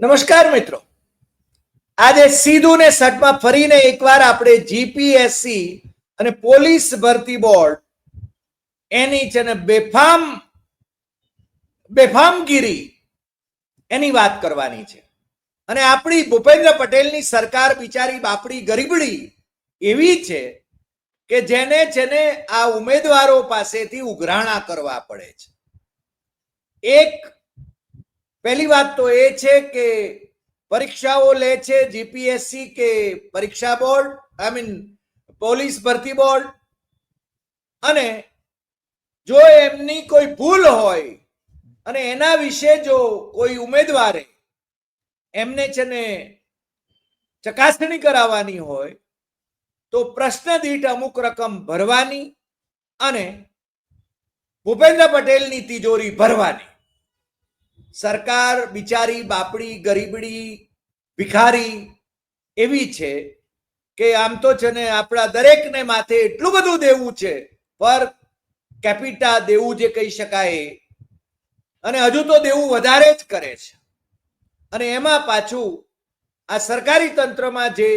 નમસ્કાર મિત્રો. આજે સીધું ને સટમાં ફરીને એકવાર આપણે જીપીએસસી અને પોલીસ ભરતી બોર્ડ એની છે ને બેફામ, બેફામગીરી એની વાત કરવાની છે. અને આપણી ભૂપેન્દ્ર પટેલની સરકાર બિચારી બાપડી ગરીબડી એવી છે કે જેને છે ને આ ઉમેદવારો પાસેથી ઉઘરાણા કરવા પડે છે. એક પહેલી વાત તો એ છે કે પરીક્ષાઓ લે છે જીપીએસસી કે પરીક્ષા બોર્ડ આઈ મીન પોલીસ ભરતી બોર્ડ. અને જો એમની કોઈ ભૂલ હોય અને એના વિશે જો કોઈ ઉમેદવારે એમને છે ને ચકાસણી કરાવવાની હોય, તો પ્રશ્ન દીઠ અમુક રકમ ભરવાની અને ભૂપેન્દ્ર પટેલની તિજોરી ભરવાની. સરકાર, બિચારી, બાપડી, ગરીબડી, ભિખારી એવી છે કે આમ તો છે ને આપણા દરેકને માથે એટલું બધું દેવું છે, પર કેપિટા દેવું જે કહી શકાય અને હજુ તો દેવું વધારે જ કરે છે. અને એમાં પાછું આ સરકારી તંત્રમાં જે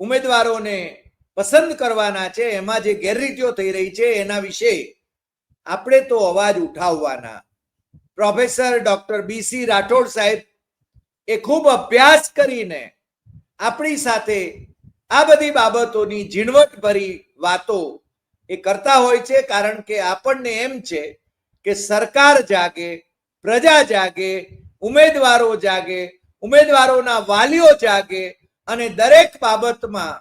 ઉમેદવારોને પસંદ કરવાના છે, એમાં જે ગેરરીતિઓ થઈ રહી છે, એના વિશે આપણે તો અવાજ ઉઠાવવાના. પ્રોફેસર ડોક્ટર બીસી રાઠોડ સાહેબ એ ખૂબ અભ્યાસ કરીને આપણી સાથે આ બધી બાબતોની ઝીણવટ ભરી વાતો એ કરતા હોય છે, કારણ કે આપણને એમ છે કે સરકાર જાગે, પ્રજા જાગે, ઉમેદવારો જાગે, ઉમેદવારોના વાલીઓ જાગે અને દરેક બાબતમાં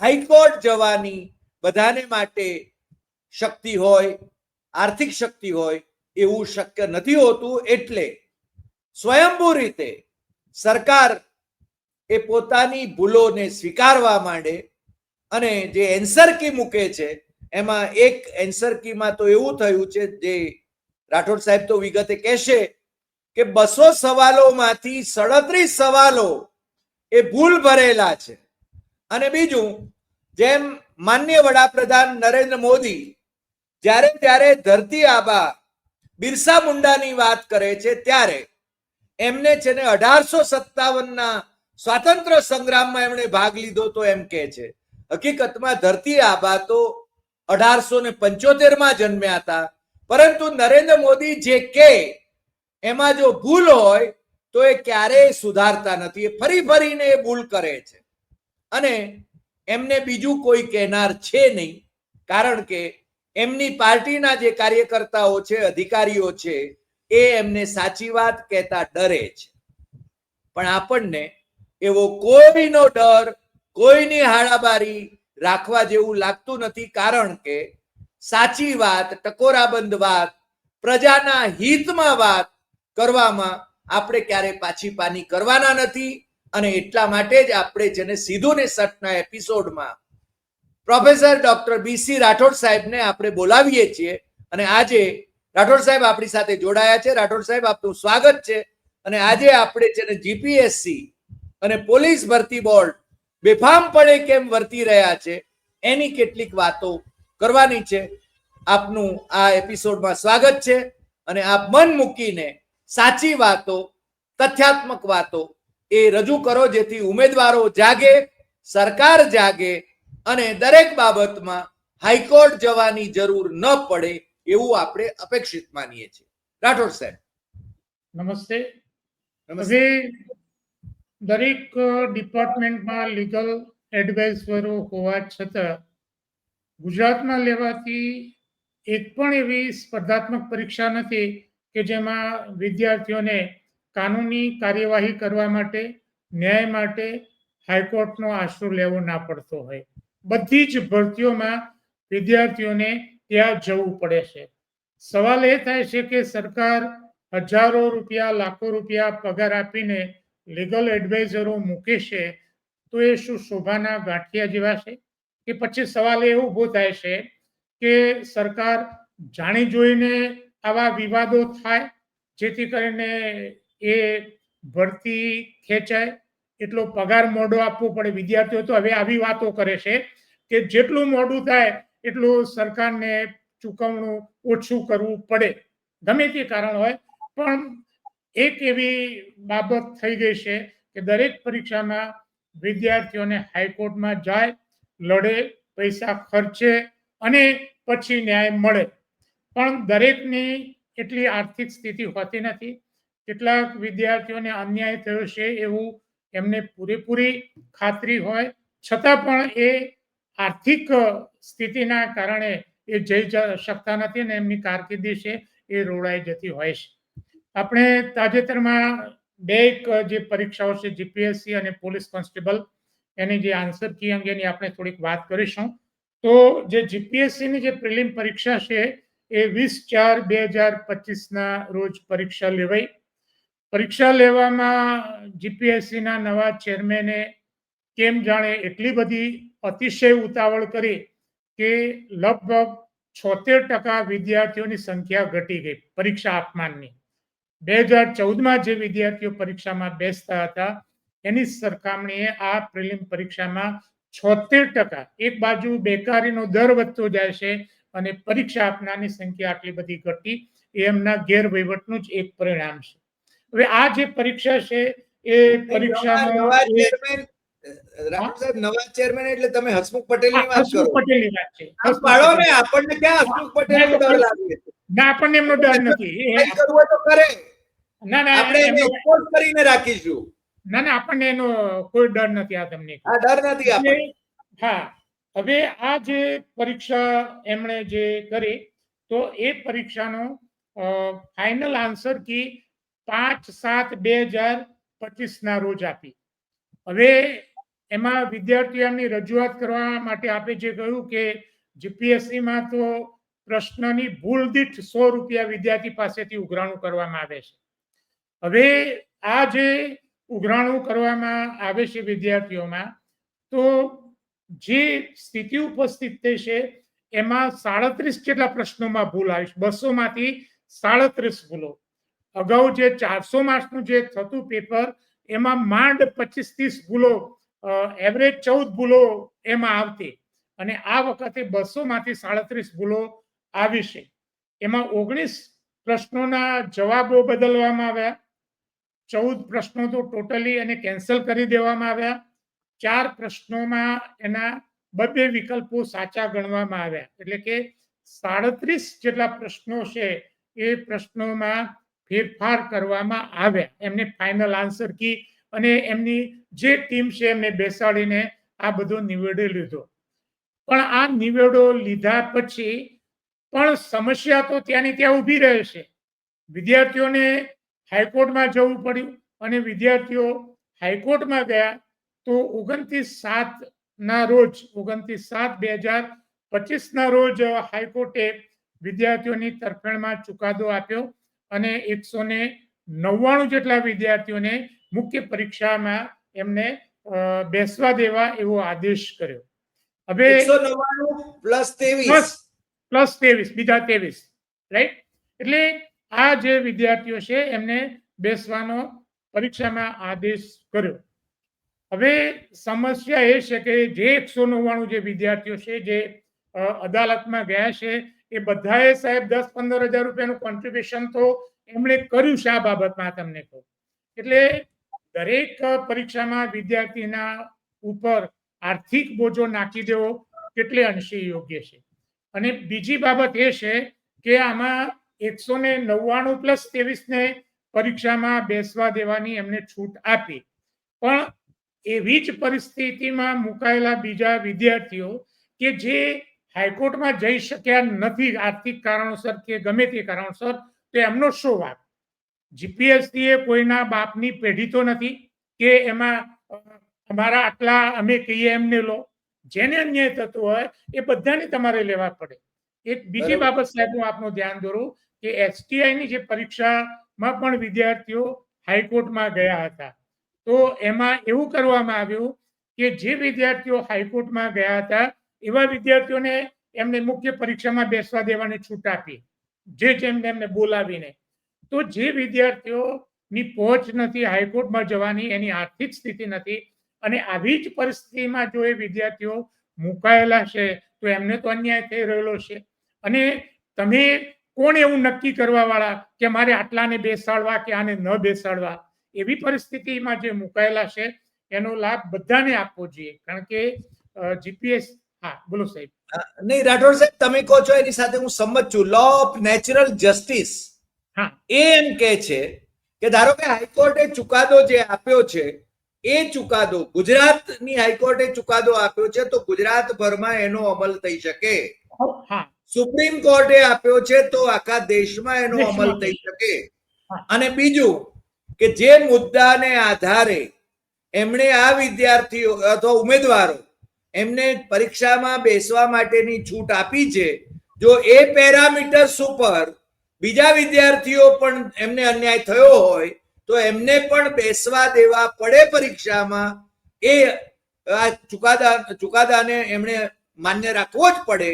હાઈકોર્ટ જવાની બધાને માટે શક્તિ હોય, આર્થિક શક્તિ હોય એવું શક્ય નથી હોતું એટલે સ્વયંભૂ રીતે સરકાર એ પોતાની ભૂલોને સ્વીકારવા માંડે અને જે એન્સર કી મૂકે છે, એમાં એક એન્સર કીમાં તો એવું થયું છે, જે રાઠોડ સાહેબ તો વિગતે કહેશે કે બસો સવાલોમાંથી સડત્રીસ સવાલો એ ભૂલ ભરેલા છે. અને બીજું, જેમ માન્ય વડાપ્રધાન નરેન્દ્ર મોદી જ્યારે ત્યારે ધરતી આબા બિરસા મુંડાની વાત કરે છે ત્યારે એમને છે ને અઢારસો સત્તાવનના સ્વાતંત્ર્ય સંગ્રામમાં એમણે ભાગ લીધો તો એમ કે છે. હકીકતમાં ધરતી આબા તો અઢારસો ને પંચોતેરમાં જન્મ્યા હતા. પરંતુ નરેન્દ્ર મોદી જે કે એમાં જો ભૂલ હોય, તો એ ક્યારેય સુધારતા નથી. એ ફરી ફરીને એ ભૂલ કરે છે. અને એમને બીજું કોઈ કહેનાર છે નહીં, કારણ કે એમની પાર્ટીના જે કાર્યકર્તાઓ છે, અધિકારીઓ છે, એ એમને સાચી વાત કહેતા ડરે છે. પણ આપણને એવો કોઈનો ડર, કોઈની હાડાબારી રાખવા જેવું લાગતું નથી, કારણ કે સાચી વાત, ટકોરાબંધ વાત, પ્રજાના હિતમાં વાત કરવામાં આપણે ક્યારે પાછી પાની કરવાના નથી અને એટલા માટે જ આપણે જેને સીધું ને સટના એપિસોડમાં પ્રોફેસર ડોક્ટર બીસી રાઠોડ સાહેબને આપણે બોલાવીએ છીએ અને આજે રાઠોડ સાહેબ આપણી સાથે જોડાયા છે. રાઠોડ સાહેબ, આપનું સ્વાગત છે. અને આજે આપણે છે ને જીપીએસસી અને પોલીસ ભરતી બોર્ડ બેફામપણે કેમ વર્તી રહ્યા છે એની કેટલીક વાતો કરવાની છે. આપનું આ એપિસોડમાં સ્વાગત છે અને આપ મન મૂકીને સાચી વાતો, તથ્યાત્મક વાતો એ રજૂ કરો જેથી ઉમેદવારો જાગે, સરકાર જાગે અને દરેક બાબતમાં હાઈકોર્ટ જવાની જરૂર ન પડે એવું આપણે અપેક્ષિત માનીએ છીએ. રાઠોડ સાહેબ. નમસ્તે. નમસ્તે. હવે દરેક ડિપાર્ટમેન્ટમાં લીગલ એડવાઇઝરો હોવા છતાં ગુજરાતમાં લેવાતી એક પણ એવી સ્પર્ધાત્મક પરીક્ષા નથી કે જેમાં વિદ્યાર્થીઓને કાનૂની કાર્યવાહી કરવા માટે ન્યાય માટે હાઈકોર્ટનો આશરો લેવો ના પડતો હોય. બધી જ ભરતીઓમાં વિદ્યાર્થીઓને ત્યાં જવું પડે છે. સવાલ એ થાય છે કે સરકાર હજારો રૂપિયા, લાખો રૂપિયા પગાર આપીને લીગલ એડવાઇઝરો મૂકે છે, તો એ શું શોભાના ગાંઠિયા જેવા છે? કે પછી સવાલ એ ઊભો થાય છે કે સરકાર જાણી જોઈને આવા વિવાદો થાય, જેથી કરીને એ ભરતી ખેંચાય? એટલો પગાર મોડો આપવો પડે વિદ્યાર્થીઓ તો હવે આવી વાતો કરે છે કે જેટલું મોડું થાય એટલું સરકારને ચૂકવણું ઓછું કરવું પડે. ગમે તે કારણ હોય, પણ એક એવી બાબત થઈ ગઈ છે કે દરેક પરીક્ષામાં વિદ્યાર્થીઓને હાઈકોર્ટમાં જાય, લડે, પૈસા ખર્ચે અને પછી ન્યાય મળે. પણ દરેકની એટલી આર્થિક સ્થિતિ હોતી નથી. કેટલાક વિદ્યાર્થીઓને અન્યાય થયો છે એવું એમને પૂરેપૂરી ખાતરી હોય. છતાં પણ એ આર્થિક સ્થિતિના કારણે એ જઈ શકતા નથી ને એમની કારકિર્દી છે એ રોડાઈ જતી હોય છે. આપણે તાજેતરમાં બે એક જે પરીક્ષાઓ છે, જીપીએસસી અને પોલીસ કોન્સ્ટેબલ, એની જે આન્સર કી અંગેની આપણે થોડીક વાત કરીશું. તો જે જીપીએસસીની જે પ્રિલિમ પરીક્ષા છે, એ વીસ ચાર બે હજાર પચીસના રોજ પરીક્ષા લેવાઈ. પરીક્ષા લેવામાં જીપીએસસીના નવા ચેરમેને કેમ જાણે એટલી બધી અતિશય ઉતાવળ કરી કે લગભગ છોતેર ટકા વિદ્યાર્થીઓની સંખ્યા ઘટી ગઈ પરીક્ષા આપમાનની. બે હજાર ચૌદમાં જે વિદ્યાર્થીઓ પરીક્ષામાં બેસતા હતા, એની સરખામણીએ આ પ્રિલિમ પરીક્ષામાં છોતેર ટકા એક બાજુ બેકારીનો દર વધતો જાય છે અને પરીક્ષા આપનારની સંખ્યા આટલી બધી ઘટી, એ એમના ગેરવહીવટનું જ એક પરિણામ છે. હવે આ જે પરીક્ષા છે એ પરીક્ષા પરીક્ષામાં રાહુલ નવા ચેરમેન એટલે તમે હસમુખ વાત કરો. પટેલની વાત છે. પાડો ને આપણને ક્યાં હસમુખ પટેલ ડર લાગે? ના આપણને એમનો ડર નથી. એ- કંઈ તો કરે ના ના આપણે એને એમનો- કરીને રાખીશું. ના ના આપણને એનો કોઈ ડર નથી આ તમને. આ ડર નથી આપણે હા હવે આ જે પરીક્ષા એમણે જે કરી તો એ પરીક્ષાનો ફાઇનલ આન્સર કી પાંચ, સાત, બે હજાર પચીસ ના રોજ આપી. હવે એમાં વિદ્યાર્થીઓ રજૂઆત કરવા માટે આપે જે કહ્યું કે જીપીએસસીમાં તો પ્રશ્નની ભૂલ દીઠ સો રૂપિયા વિદ્યાર્થી પાસેથી ઉઘરાણું કરવામાં આવે છે. હવે આ જે ઉઘરાણું કરવામાં આવે છે વિદ્યાર્થીઓમાં, તો જે સ્થિતિ ઉપસ્થિત છે એમાં સાડત્રીસ જેટલા પ્રશ્નોમાં ભૂલ આવી છે. બસો સાડત્રીસ ભૂલો. અગાઉ જે ચારસો માર્ક્સનું જે થતું પેપર, એમાં માંડ પચીસ ત્રીસ ભૂલો એવરેજ ચૌદ ભૂલો એમાં આવતી. અને આ વખતે બસો માંથી સાડત્રીસ ભૂલો આવી છે. એમાં ઓગણીસ પ્રશ્નોના જવાબો બદલવામાં આવ્યા. ચૌદ પ્રશ્નો તો ટોટલી એને કેન્સલ કરી દેવામાં આવ્યા. ચાર પ્રશ્નોમાં એના બબે વિકલ્પો સાચા ગણવામાં આવ્યા. એટલે કે સાડત્રીસ જેટલા પ્રશ્નો છે એ પ્રશ્નોમાં ફેરફાર કરવામાં આવ્યા એમને ફાઇનલ આન્સર કી અને એમની જે ટીમ છે એમને બેસાડીને આ બધો નિવેડો લીધો. પણ આ નિવેડો લીધા પછી પણ સમસ્યા તો ત્યાંની ત્યાં ઊભી રહે છે. વિદ્યાર્થીઓને હાઈકોર્ટમાં જવું પડ્યું અને વિદ્યાર્થીઓ હાઈકોર્ટમાં ગયા તો ઓગણત્રીસ સાત ના રોજ, ઓગણત્રીસ સાત બે હજાર પચીસ ના રોજ હાઈકોર્ટે વિદ્યાર્થીઓની તરફેણમાં ચુકાદો આપ્યો અને એકસો ને નવ્વાણું જેટલા વિદ્યાર્થીઓને મુખ્ય પરીક્ષામાં એમને બેસવા દેવા એવો આદેશ કર્યો. હવે પ્લસ ત્રેવીસ. પ્લસ પ્લસ ત્રેવીસ બીજા ત્રેવીસ રાઈટ એટલે આ જે વિદ્યાર્થીઓ છે એમને બેસવાનો પરીક્ષામાં આદેશ કર્યો. હવે સમસ્યા એ છે કે જે એકસો નવ્વાણું જે વિદ્યાર્થીઓ છે જે અદાલતમાં ગયા છે એ બધાએ સાહેબ દસ પંદર હજાર રૂપિયાનું કોન્ટ્રીબ્યુશન તો એમણે કર્યું છે આ બાબતમાં તમને કહું. એટલે દરેક પરીક્ષામાં વિદ્યાર્થીના ઉપર આર્થિક બોજો નાખી દેવો કેટલે અંશે યોગ્ય છે. અને બીજી બાબત એ છે કે આમાં એકસો ને નવ્વાણું પ્લસ ત્રેવીસને પરીક્ષામાં બેસવા દેવાની એમને છૂટ આપી. પણ એવી જ પરિસ્થિતિમાં મુકાયેલા બીજા વિદ્યાર્થીઓ કે જે હાઈકોર્ટમાં જઈ શક્યા નથી આર્થિક કારણોસર કે ગમે તે કારણોસર તો એમનો શું વાત જીપીએસસી એ કોઈના બાપની પેઢી તો નથી કે એમાં અમારા આટલા અમે કહીએ એમને લો. જેને અન્યાય થતો હોય એ બધાને તમારે લેવા પડે. એક બીજી બાબત સાહેબ હું આપનું ધ્યાન દોરું કે એસટીઆઈ ની જે પરીક્ષામાં પણ વિદ્યાર્થીઓ હાઈકોર્ટમાં ગયા હતા. તો એમાં એવું કરવામાં આવ્યું કે જે વિદ્યાર્થીઓ હાઈકોર્ટમાં ગયા હતા એવા વિદ્યાર્થીઓને એમને મુખ્ય પરીક્ષામાં બેસવા દેવાની છૂટ આપી, જે જેમને એમને બોલાવીને. તો જે વિદ્યાર્થીઓની પહોંચ નથી, હાઈકોર્ટમાં જવાની, એની આર્થિક સ્થિતિ નથી, અને આવી જ પરિસ્થિતિમાં જો એ વિદ્યાર્થીઓ મુકાયેલા છે, તો એમને તો અન્યાય થઈ રહેલો છે. અને તમે કોણ એવું નક્કી કરવા વાળા કે મારે આટલાને બેસાડવા કે આને ન બેસાડવા? એવી પરિસ્થિતિમાં જે મુકાયેલા છે, એનો લાભ બધાને આપવો જોઈએ. કારણ કે જીપીએસ હા બોલો સાહેબ. નહીં રાઠોડ સાહેબ તમે કહો છો એની સાથે હું સંમત છું. લો ઓફ નેચરલ જસ્ટિસ હા. એ એમ કે છે કે ધારો કે હાઈકોર્ટે ચુકાદો જે આપ્યો છે એ ચુકાદો ગુજરાતની હાઈકોર્ટે ચુકાદો આપ્યો છે તો ગુજરાતભરમાં એનો અમલ થઈ શકે. સુપ્રીમ કોર્ટે આપ્યો છે તો આખા દેશમાં એનો અમલ થઈ શકે. અને બીજું કે જે મુદ્દાને આધારે એમણે આ વિદ્યાર્થીઓ અથવા ઉમેદવારો એમને પરીક્ષામાં બેસવા માટેની છૂટ આપી છે. જો એ પેરામીટર્સ ઉપર બીજા વિદ્યાર્થીઓ પણ એમને અન્યાય થયો હોય તો એમને પણ બેસવા દેવા પડે પરીક્ષામાં. એ આ ચુકાદા ચુકાદાને એમણે માન્ય રાખવો જ પડે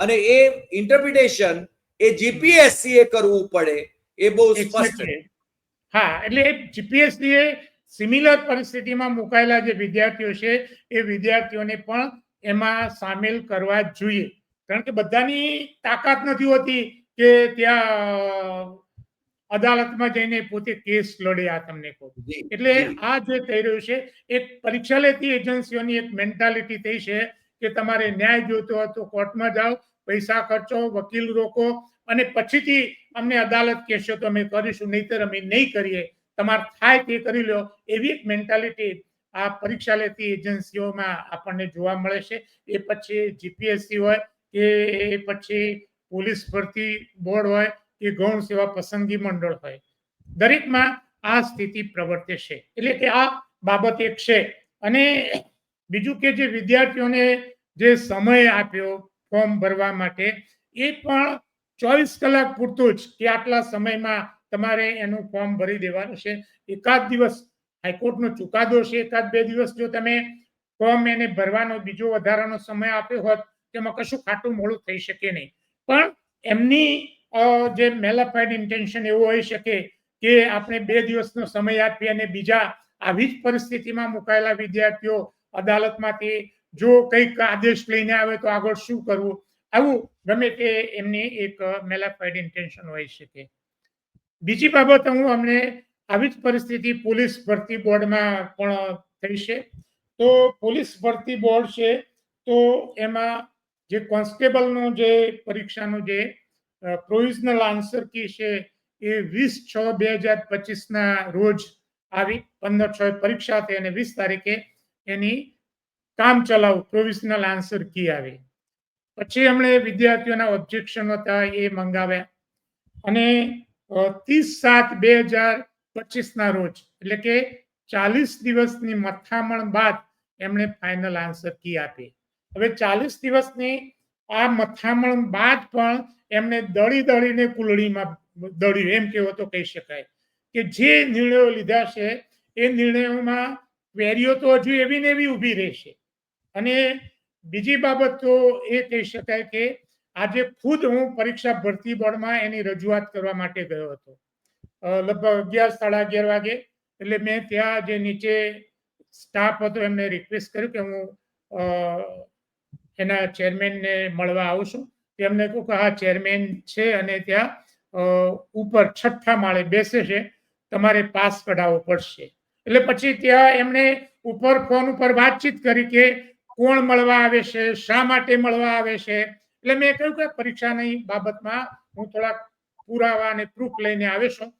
અને એ ઇન્ટરપ્રિટેશન એ જીપીએસસી એ કરવું પડે. એ બહુ સ્પષ્ટ છે. હા એટલે જીપીએસસી એ સિમિલર પરિસ્થિતિમાં મુકાયેલા જે વિદ્યાર્થીઓ છે એ વિદ્યાર્થીઓને પણ એમાં સામેલ કરવા જોઈએ. કારણ કે બધાની તાકાત નથી હોતી કે ત્યાં અદાલતમાં જઈને પોતે કેસ લડે આ તમને કહું. એટલે આ જે થઈ રહ્યું છે એક પરીક્ષા લેતી એજન્સીઓની એક મેન્ટાલિટી થઈ છે કે તમારે ન્યાય જોઈતો હોય તો કોર્ટમાં જાઓ પૈસા ખર્ચો વકીલ રોકો અને પછીથી અમને અદાલત કહેશો તો અમે કરીશું નહીતર અમે નહીં કરીએ. તમારે થાય તે કરી લો એવી એક મેન્ટાલિટી આ પરીક્ષા લેતી એજન્સીઓમાં આપણને જોવા મળે છે. એ પછી જીપીએસસી હોય કે પછી પોલીસ ભરતી બોર્ડ હોય કે ગૌણ સેવા પસંદગી મંડળ હોય. દરેકમાં આ સ્થિતિ પ્રવર્તે છે. એટલે કે આ બાબત એક છે. અને બીજું કે જે વિદ્યાર્થીઓને જે સમય આપ્યો ફોર્મ ભરવા માટે એ પણ ચોવીસ કલાક પૂરતું જ કે આટલા સમયમાં તમારે એનું ફોર્મ ભરી દેવાનું છે. એકાદ દિવસ હાઈકોર્ટનો ચુકાદો છે, એકાદ બે દિવસ જો તમે ફોર્મ એને ભરવાનો બીજો વધારાનો સમય આપ્યો હોત, તેમાં કશું ખાટું મોડું થઈ શકે નહીં. પણ એમની જે મેલાફાઈડ ઇન્ટેન્શન એવું હોઈ શકે કે આપણે બે દિવસનો સમય આપીએ અને બીજા આવી જ પરિસ્થિતિમાં મુકાયેલા વિદ્યાર્થીઓ અદાલતમાંથી જો કંઈક આદેશ લઈને આવે તો આગળ શું કરવું? આવું ગમે તે એમની એક મેલાફાઈડ ઇન્ટેન્શન હોઈ શકે. બીજી બાબત હું અમને આવી જ પરિસ્થિતિ પોલીસ ભરતી બોર્ડમાં પણ થઈ છે. તો પોલીસ ભરતી બોર્ડ છે, તો એમાં જે કોન્સ્ટેબલનું જે પરીક્ષાનું જે પ્રોવિઝનલ આન્સર કી છે એ વીસ છ બે હજાર પચીસના રોજ આવી, પંદર છ પરીક્ષા થઈ અને વીસ તારીખે એની કામ ચલાવ પ્રોવિઝનલ આન્સર કી આવી. પછી એમણે વિદ્યાર્થીઓના ઓબ્જેક્શન હતા એ મંગાવ્યા. અને ત્રીસ સાત બે હજાર પચીસના રોજ. એટલે કે ચાલીસ દિવસની મથામણ બાદ એમણે ફાઇનલ આન્સર કી આપી. હવે ચાલીસ દિવસની આ મથામણ બાદ પણ એમણે દળી દળીને કુલડીમાં દળ્યું. એમ કેવો તો કહી શકાય કે જે નિર્ણયો લીધા છે, એ નિર્ણયોમાં ક્વેરીઓ તો હજુ એવી ને એવી ઊભી રહેશે. અને બીજી બાબત તો એ કહી શકાય કે આજે ખુદ હું પરીક્ષા ભરતી બોર્ડમાં એની રજૂઆત કરવા માટે ગયો હતો. લગભગ અગિયાર, સાડા અગિયાર વાગે, એટલે મેં ત્યાં જે નીચે સ્ટાફ હતો એમને રિક્વેસ્ટ કર્યું કે હું એના ચેરમેનને મળવા આવું છું. તેમને કહ્યું કે હા ચેરમેન છે અને ત્યાં ઉપર છઠ્ઠા માળે બેસે છે, તમારે પાસ કઢાવવો પડશે. એટલે પછી ત્યાં એમણે ઉપર ફોન ઉપર વાતચીત કરી કે કોણ મળવા આવે છે, શા માટે મળવા આવે છે એટલે મેં કહ્યું કે પરીક્ષાની બાબતમાં હું થોડાક પુરાવા અને પ્રૂફ લઈને આવ્યો છું.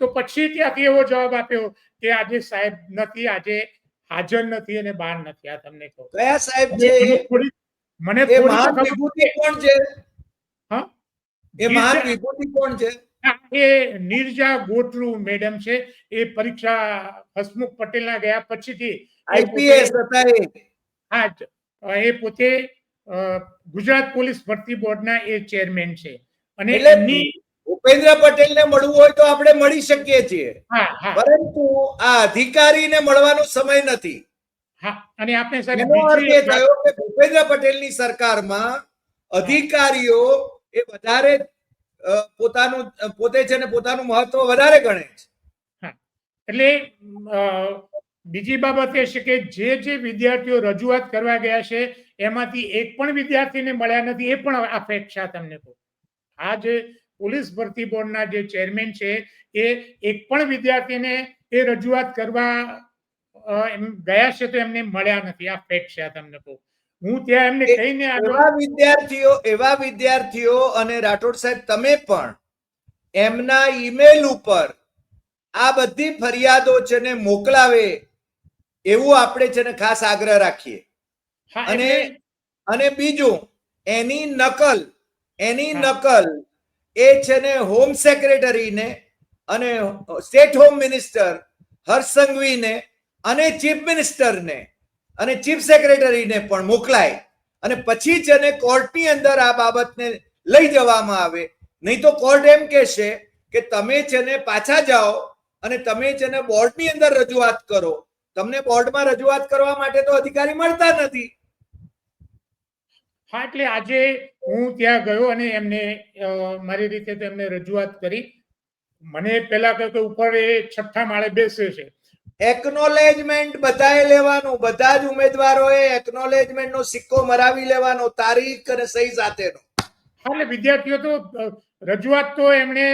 તો પછી ત્યાંથી એવો જવાબ આપ્યો કે આજે સાહેબ નથી આજે હાજર નથી અને બહાર નથી. આ તમને કહું. કયા સાહેબ છે મને વિભૂતિ કોણ છે? હા? એ મહાન વિભૂતિ કોણ છે? એ નિર્જા ગોટરુ મેડમ છે. એ પરીક્ષા હસમુખ પટેલના ગયા પછીથી આઈપીએસ હતા એ. હા એ પોતે ગુજરાત પોલીસ ભરતી બોર્ડના એ ચેરમેન છે. અને એમની ભૂપેન્દ્ર પટેલને મળવું હોય તો આપણે મળી શકીએ છીએ. પરંતુ આ અધિકારીને મળવાનો સમય નથી. હા અને આપણે સાહેબ થયો કે ભૂપેન્દ્ર પટેલની સરકારમાં અધિકારીઓ એ વધારે પોતાનું પોતે છે ને પોતાનું મહત્વ વધારે ગણે છે. એટલે બીજી બાબત એ છે કે જે જે વિદ્યાર્થીઓ રજૂઆત કરવા ગયા છે એમાંથી એક પણ વિદ્યાર્થીને મળ્યા નથી એ પણ આ તમને કહું. આ જે પોલીસ ભરતી બોર્ડના જે ચેરમેન છે એ એક પણ વિદ્યાર્થીને એ રજૂઆત કરવા ગયા છે તો એમને મળ્યા નથી આ ફેક્ટ છે તમને કહું. હું ત્યાં એમને કહીને એવા વિદ્યાર્થીઓ એવા વિદ્યાર્થીઓ અને રાઠોડ સાહેબ તમે પણ એમના ઈમેલ ઉપર આ બધી ફરિયાદો છે ને મોકલાવે એવું આપણે છે ને ખાસ આગ્રહ રાખીએ. અને અને બીજું એની નકલ એની નકલ એ છે ને હોમ સેક્રેટરીને અને સ્ટેટ હોમ મિનિસ્ટર હર્ષ સંઘવીને અને ચીફ મિનિસ્ટરને અને ચીફ સેક્રેટરીને પણ મોકલાય. અને પછી છે ને કોર્ટની અંદર આ બાબતને લઈ જવામાં આવે. નહીં તો કોર્ટ એમ કહેશે કે તમે છે ને પાછા જાઓ અને તમે છે ને બોર્ડની અંદર રજૂઆત કરો. તમને બોર્ડમાં રજૂઆત કરવા માટે તો અધિકારી મળતા નથી. હા એટલે આજે હું ત્યાં ગયો અને એમને મારી રીતે તેમને રજૂઆત કરી. મને પેલા કહ્યું કે ઉપર એ છઠ્ઠા માળે બેસે છે. એકનોલેજમેન્ટ બધાએ લેવાનું. બધા જ ઉમેદવારોએ એકનોલેજમેન્ટ નો સિક્કો મરાવી લેવાનો તારીખ અને સહી સાથેનો. એટલે વિદ્યાર્થીઓ તો રજૂઆત તો એમણે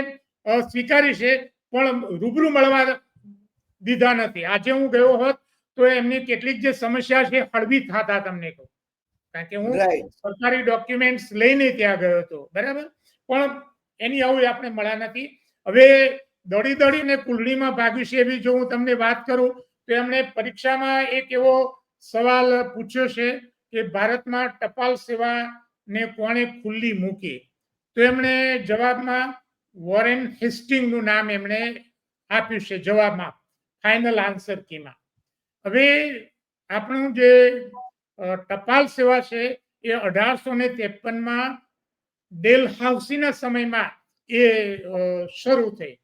સ્વીકારી છે પણ રૂબરૂ મળવા દીધા નથી. આજે હું ગયો હોત તો એમની કેટલીક જે સમસ્યા છે હળવી થતા તમને કહું. કારણ કે હું સરકારી ડોક્યુમેન્ટ્સ લઈને ત્યાં ગયો હતો. બરાબર? પણ એની આવું આપણે મળ્યા નથી. હવે દોડી દોડીને કુંડળીમાં ભાગ્યું છે એવી જો હું તમને વાત કરું તો એમણે પરીક્ષામાં એક એવો સવાલ પૂછ્યો છે કે ભારતમાં ટપાલ સેવાને કોણે ખુલ્લી મૂકી? તો એમણે જવાબમાં વોરેન હેસ્ટિંગનું નામ એમણે આપ્યું છે. જવાબમાં ફાઇનલ આન્સર કીમાં હવે આપણું જે ટપાલ સેવા છે એ અઢારસો ને ત્રેપનમાં ડેલ હાઉસીના સમયમાં એ શરૂ થઈ.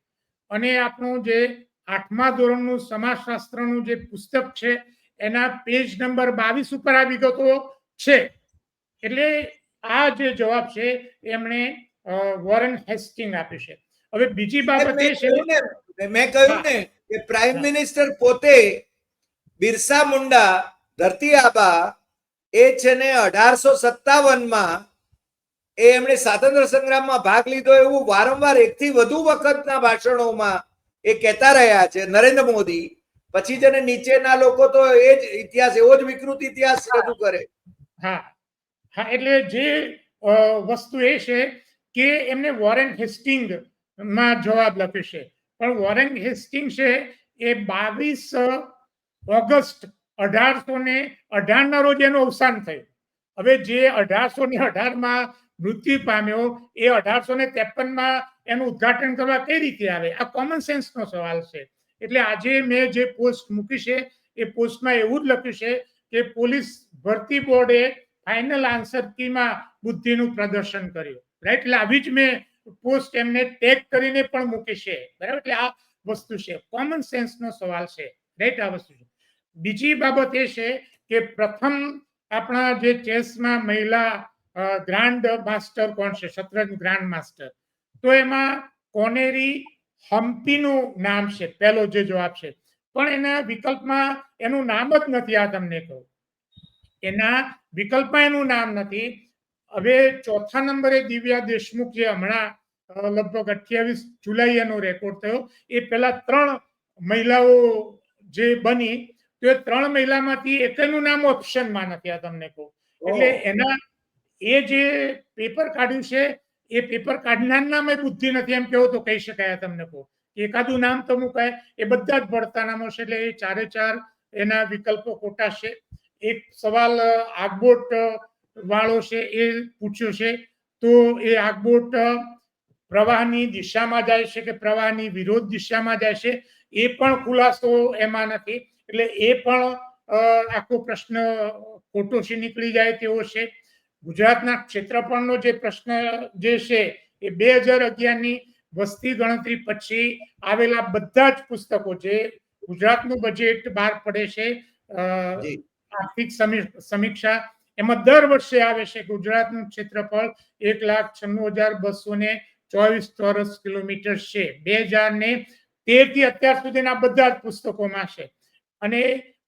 અને આપણું જે આઠમા ધોરણનું સમાજશાસ્ત્રનું જે પુસ્તક છે એના પેજ નંબર બાવીસ ઉપર આ વિગતો છે. એટલે આ જે જવાબ છે એમણે વોરન વોરેન હેસ્ટિંગ આપ્યું છે. હવે બીજી બાબત એ છે મેં કહ્યું ને કે પ્રાઇમ મિનિસ્ટર પોતે બિરસા મુંડા ધરતી આબા એ છે ને અઢારસો સત્તાવનમાં એ એમણે સ્વાતંત્ર્ય સંગ્રામમાં ભાગ લીધો એવું વારંવાર એકથી વધુ વખતના ભાષણોમાં એ કહેતા રહ્યા છે નરેન્દ્ર મોદી. પછી છે ને નીચેના લોકો તો એ જ ઇતિહાસ એવો જ વિકૃત ઇતિહાસ રજૂ કરે. હા. હા એટલે જે વસ્તુ એ છે કે એમને વોરેન હેસ્ટિંગમાં જવાબ લખ્યો છે. પણ વોરેન હેસ્ટિંગ છે એ બાવીસ ઓગસ્ટ અઢારસો ને અઢારના રોજ એનું અવસાન થયું. હવે જે અઢારસો ને અઢારમાં મૃત્યુ પામ્યો, એ અઢારસો ને ત્રેપનમાં એનું ઉદ્ઘાટન કરવા કઈ રીતે આવે? આ કોમન સેન્સનો સવાલ છે. એટલે આજે મેં જે પોસ્ટ મૂકી છે, એ પોસ્ટમાં એવું જ લખ્યું છે કે પોલીસ ભરતી બોર્ડે ફાઇનલ આન્સર કીમાં બુદ્ધિનું પ્રદર્શન કર્યું. રાઈટ એટલે આવી જ મેં પોસ્ટ એમને ટેગ કરીને પણ મૂકી છે. બરાબર? એટલે આ વસ્તુ છે. કોમન સેન્સ નો સવાલ છે. રાઈટ આ વસ્તુ છે. બીજી બાબત એ છે કે પ્રથમ આપણા જે ચેસમાં મહિલા ગ્રાન્ડ માસ્ટર કોણ છે? શતરંજ ગ્રાન્ડ માસ્ટર તો એમાં કોનેરી હમ્પીનું નામ છે. પહેલો જે જવાબ છે. પણ એના વિકલ્પમાં એનું નામ જ નથી, આ તમને કહું. એના વિકલ્પમાં એનું નામ નથી. હવે ચોથા નંબરે દિવ્યા દેશમુખ જે હમણાં લગભગ અઠ્યાવીસ જુલાઈ એનો રેકોર્ડ થયો એ પેલા ત્રણ મહિલાઓ જે બની તો એ ત્રણ મહિલામાંથી એકનું નામ ઓપ્શનમાં નથી આ તમને કહું. એટલે એના એ જે પેપર કાઢ્યું છે એ પેપર કાઢનાર નામે બુદ્ધિ નથી એમ કેવો તો કહી શકાય તમને કહું. એકાદું નામ તો મુકાય એ બધા જ ભળતા નામો છે એટલે એ ચારે ચાર એના વિકલ્પો ખોટા છે. એક સવાલ આગબોટ વાળો છે એ પૂછ્યો છે તો એ આગબોટ પ્રવાહની દિશામાં જાય છે કે પ્રવાહની વિરોધ દિશામાં જાય છે એ પણ ખુલાસો એમાં નથી. એટલે એ પણ આખો પ્રશ્ન ખોટો છે નીકળી જાય તેવો છે. ગુજરાતના ક્ષેત્રફળનો જે પ્રશ્ન જે છે એ બે હજાર અગિયારની વસ્તી ગણતરી પછી આવેલા બધા જ પુસ્તકો જે ગુજરાતનું બજેટ બહાર પડે છે આર્થિક સમીક્ષા એમાં દર વર્ષે આવે છે ગુજરાતનું ક્ષેત્રફળ એક લાખ છન્નું હજાર બસો ને ચોવીસ ચોરસ કિલોમીટર છે. બે હજાર ને તેરથી અત્યાર સુધીના બધા જ પુસ્તકોમાં છે. અને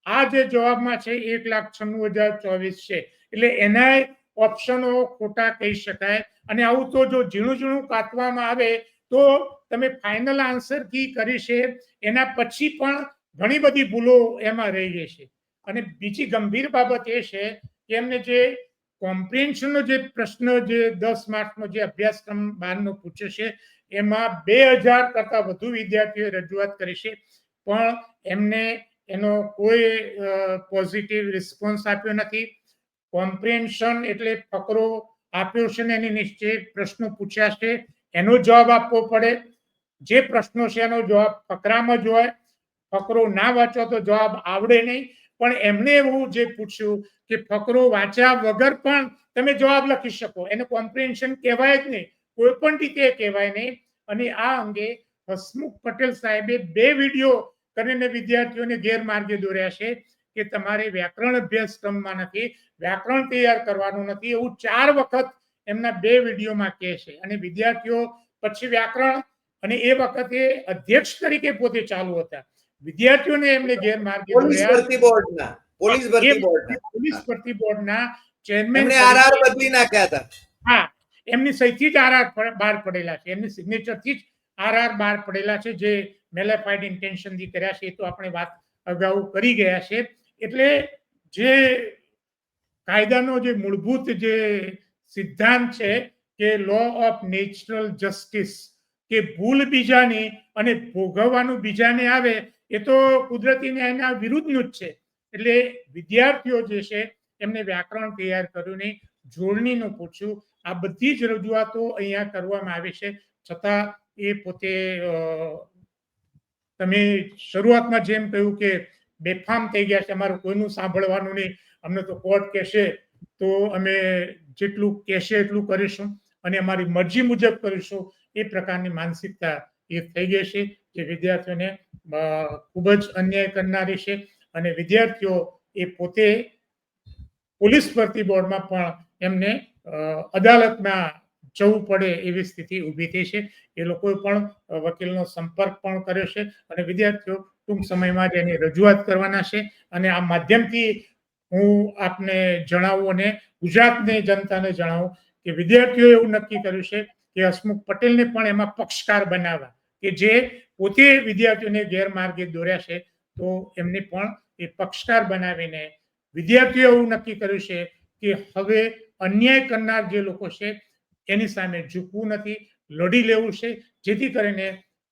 આ જે જવાબમાં છે એક લાખ છન્નું હજાર ચોવીસ છે. એટલે એના ઓપ્શનો ખોટા કહી શકાય. અને આવું તો જો ઝીણું ઝીણું કાતવામાં આવે તો તમે ફાઇનલ આન્સર કી કરી છે એના પછી પણ ઘણી બધી ભૂલો એમાં રહી જશે અને બીજી ગંભીર બાબત એ છે એમને જે કોમ્પ્રિહેન્શનનો જે પ્રશ્ન જે દસ માર્કનો જે અભ્યાસક્રમ બારનો પૂછ્યો છે, એમાં બે હજાર કરતા વધુ વિદ્યાર્થીઓએ રજૂઆત કરી છે. પણ એમને એનો કોઈ પોઝિટિવ રિસ્પોન્સ આપ્યો નથી. કોમ્પ્રિહેન્શન એટલે ફકરો આપ્યો છે ને એની નિશ્ચય પ્રશ્નો પૂછ્યા છે, એનો જવાબ આપવો પડે. જે પ્રશ્નો છે એનો જવાબ ફકરામાં જ હોય. ફકરો ના વાંચો તો જવાબ આવડે નહીં. પણ એમને એવું જે પૂછ્યું કે ફકરો વાંચ્યા વગર પણ તમે જવાબ લખી શકો. એને કોમ્પ્રિહેન્શન કહેવાય જ નહીં. કોઈ પણ રીતે કહેવાય નહીં. અને આ અંગે હસમુખ પટેલ સાહેબે બે વીડિયો કરીને વિદ્યાર્થીઓને ગેરમાર્ગે દોર્યા છે કે તમારે વ્યાકરણ અભ્યાસક્રમમાં નથી, વ્યાકરણ તૈયાર કરવાનું નથી એવું ચાર વખત એમના બે વિડીયોમાં કહે છે. અને વિદ્યાર્થીઓ પછી વ્યાકરણ અને એ વખતે અધ્યક્ષ તરીકે પોતે ચાલુ હતા. વિદ્યાર્થીઓને એમને ગેરમાર્ગે પોલીસ ભરતી બોર્ડના પોલીસ ભરતી બોર્ડના. પોલીસ ભરતી બોર્ડના ચેરમેન એમણે આરઆર બદલી નાખ્યા હતા. હા એમની સહીથી જ આરઆર બહાર પડેલા છે. એમની સિગ્નેચરથી જ આરઆર બહાર પડેલા છે જે મેલેફાઈડ ઇન્ટેન્શનથી કર્યા છે એ તો આપણે વાત અગાઉ કરી ગયા છે. એટલે જે કાયદાનો જે મૂળભૂત જે સિદ્ધાંત છે કે લો ઓફ નેચરલ જસ્ટિસ કે ભૂલ બીજાની અને ભોગવવાનું બીજાને આવે એ તો કુદરતી ન્યાયના વિરુદ્ધનું જ છે. એટલે વિદ્યાર્થીઓ જે છે, એમને વ્યાકરણ તૈયાર કર્યું નહીં. જોડણીનું પૂછ્યું. આ બધી જ રજૂઆતો અહીંયા કરવામાં આવી છે. છતાં એ પોતે તમે શરૂઆતમાં જેમ કહ્યું કે બેફામ થઈ ગયા છે, અમારું કોઈનું સાંભળવાનું નહીં. અમને તો કોર્ટ કહેશે, તો અમે જેટલું કહેશે એટલું કરીશું. અને અમારી મરજી મુજબ કરીશું. એ પ્રકારની માનસિકતા એ થઈ ગઈ છે. જે વિદ્યાર્થીઓને ખૂબ જ અન્યાય કરનારી છે અને વિદ્યાર્થીઓ એ પોતે પોલીસ ભરતી બોર્ડમાં પણ એમને અદાલતમાં જવું પડે એવી સ્થિતિ ઊભી થઈ છે. એ લોકોએ પણ વકીલનો સંપર્ક પણ કર્યો છે અને વિદ્યાર્થીઓ ટૂંક સમયમાં જ એની રજૂઆત કરવાના છે. અને આ માધ્યમથી હું આપને જણાવું અને ગુજરાતની જનતાને જણાવું કે વિદ્યાર્થીઓએ એવું નક્કી કર્યું છે કે હસમુખ પટેલને પણ એમાં પક્ષકાર બનાવવા. કે જે પોતે વિદ્યાર્થીઓને ગેરમાર્ગે દોર્યા છે, તો એમને પણ એ પક્ષકાર બનાવીને વિદ્યાર્થીઓ એવું નક્કી કર્યું છે કે હવે અન્યાય કરનાર જે લોકો છે, એની સામે ઝૂકવું નથી, લડી લેવું છે, જેથી કરીને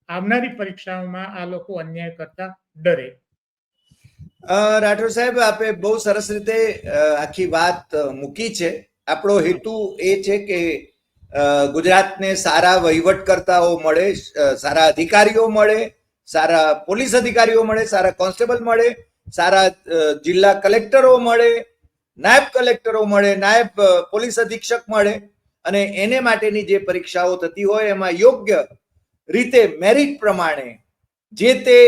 આવનારી પરીક્ષાઓમાં આ લોકો અન્યાય કરતા ડરે. રાઠોડ સાહેબ, આપે બહુ સરસ રીતે આખી વાત મૂકી છે. આપણો હેતુ એ છે કે ગુજરાતને સારા વહીવટકર્તાઓ મળે સારા અધિકારીઓ મળે, સારા પોલીસ અધિકારીઓ મળે, સારા કોન્સ્ટેબલ મળે, સારા જિલ્લા કલેક્ટરો મળે, નાયબ કલેક્ટરો મળે, નાયબ પોલીસ અધિક્ષક મળે અને એને માટેની જે પરીક્ષાઓ થતી હોય એમાં યોગ્ય રીતે મેરિટ પ્રમાણે જે તે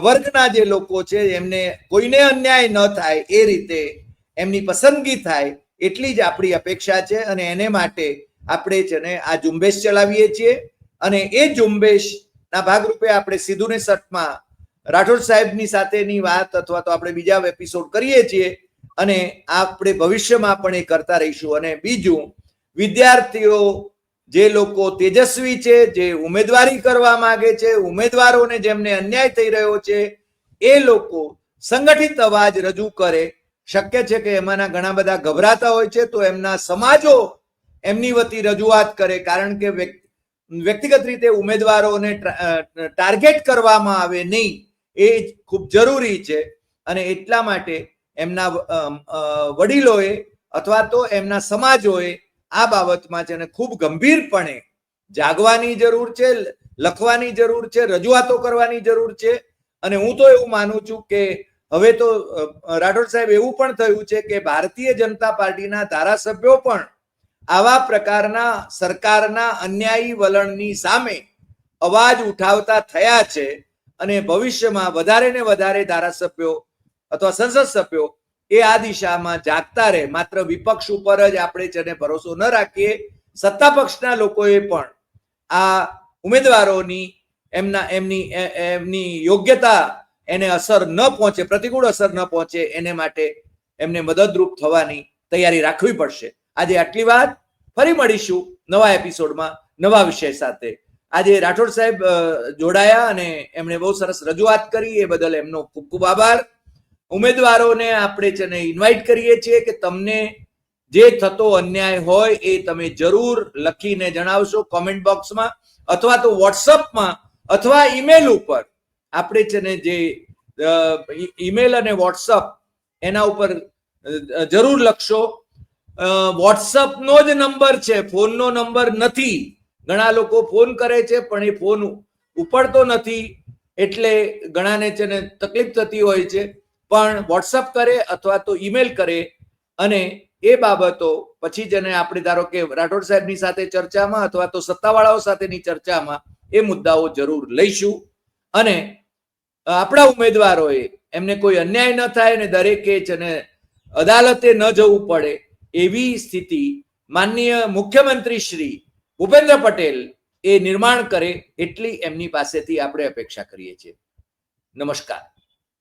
વર્ગના જે લોકો છે એમને કોઈને અન્યાય ન થાય એ રીતે એમની પસંદગી થાય એટલી જ આપણી અપેક્ષા છે અને એને માટે આપણે છે ને આ ઝુંબેશ ચલાવીએ છીએ અને એ ઝુંબેશના ભાગરૂપે આપણે સિદ્ધુને સટમાં રાઠોડ સાહેબની સાથેની વાત અથવા તો આપણે બીજા એપિસોડ કરીએ છીએ અને આપણે ભવિષ્યમાં પણ એ કરતા રહીશું. અને બીજું, વિદ્યાર્થીઓ જે લોકો તેજસ્વી છે, જે ઉમેદવારી કરવા માંગે છે, ઉમેદવારોને જેમને અન્યાય થઈ રહ્યો છે, એ લોકો સંગઠિત અવાજ રજૂ કરે. શક્ય છે કે એમાંના ઘણા બધા ગભરાતા હોય છે, તો એમના સમાજો એમની વતી રજૂઆત કરે, કારણ કે વ્યક્તિગત રીતે ઉમેદવારોને ટાર્ગેટ કરવામાં આવે નહીં, એ ખૂબ જરૂરી છે. અને એટલા માટે એમના વડીલોએ અથવા તો એમના સમાજોએ આ બાબતમાં છે ખૂબ ગંભીરપણે જાગવાની જરૂર છે લખવાની જરૂર છે, રજૂઆતો કરવાની જરૂર છે. અને હું તો એવું માનું છું કે હવે તો રાઠોડ સાહેબ એવું પણ થયું છે કે ભારતીય જનતા પાર્ટીના ધારાસભ્યો પણ આવા પ્રકારના સરકારના અન્યાયી વલણની સામે અવાજ ઉઠાવતા થયા છે અને ભવિષ્યમાં વધારે ને વધારે ધારાસભ્યો અથવા સંસદ સભ્યો એ આ દિશામાં જાગતા રહે. માત્ર વિપક્ષ ઉપર જ આપણે જેને ભરોસો ન રાખીએ, સત્તા પક્ષના લોકોએ પણ આ ઉમેદવારોની એમના, એમની એમની યોગ્યતા એને અસર ન પહોંચે, પ્રતિકૂળ અસર ન પહોંચે, એને માટે એમને મદદરૂપ થવાની તૈયારી રાખવી પડશે. આજે આટલી વાત. ફરી મળીશું નવા એપિસોડમાં, નવા વિષય સાથે. આજે રાઠોડ સાહેબ જોડાયા અને એમણે બહુ સરસ રજૂઆત કરી. એ બદલ એમનો ખૂબ ખૂબ આભાર. ઉમેદવારોને આપણે છે ને ઇન્વાઇટ કરીએ છીએ કે તમને જે થતો અન્યાય હોય એ તમે જરૂર લખીને જણાવશો કોમેન્ટ બોક્સમાં અથવા તો વોટ્સઅપમાં અથવા ઈમેલ ઉપર. આપણે છે ને જે ઈમેલ અને વોટ્સઅપ એના ઉપર જરૂર લખશો. વોટ્સઅપનો જ નંબર છે, ફોનનો નંબર નથી. ઘણા લોકો ફોન કરે છે, પણ એ ફોન ઉપડતો નથી, એટલે ઘણાને છે ને તકલીફ થતી હોય છે. પણ વોટ્સઅપ કરે અથવા તો ઈમેલ કરે અને એ બાબતો પછી જેને આપણે ધારો કે રાઠોડ સાહેબની સાથે ચર્ચામાં અથવા તો સત્તાવાળાઓ સાથેની ચર્ચામાં એ મુદ્દાઓ જરૂર લઈશું. અને આપણા ઉમેદવારોએ એમને કોઈ અન્યાય ન થાય અને દરેકે છે ને અદાલતે ન જવું પડે એવી સ્થિતિ માનનીય મુખ્યમંત્રી શ્રી ભૂપેન્દ્ર પટેલ એ નિર્માણ કરે એટલી એમની પાસેથી આપણે અપેક્ષા કરીએ છીએ. નમસ્કાર.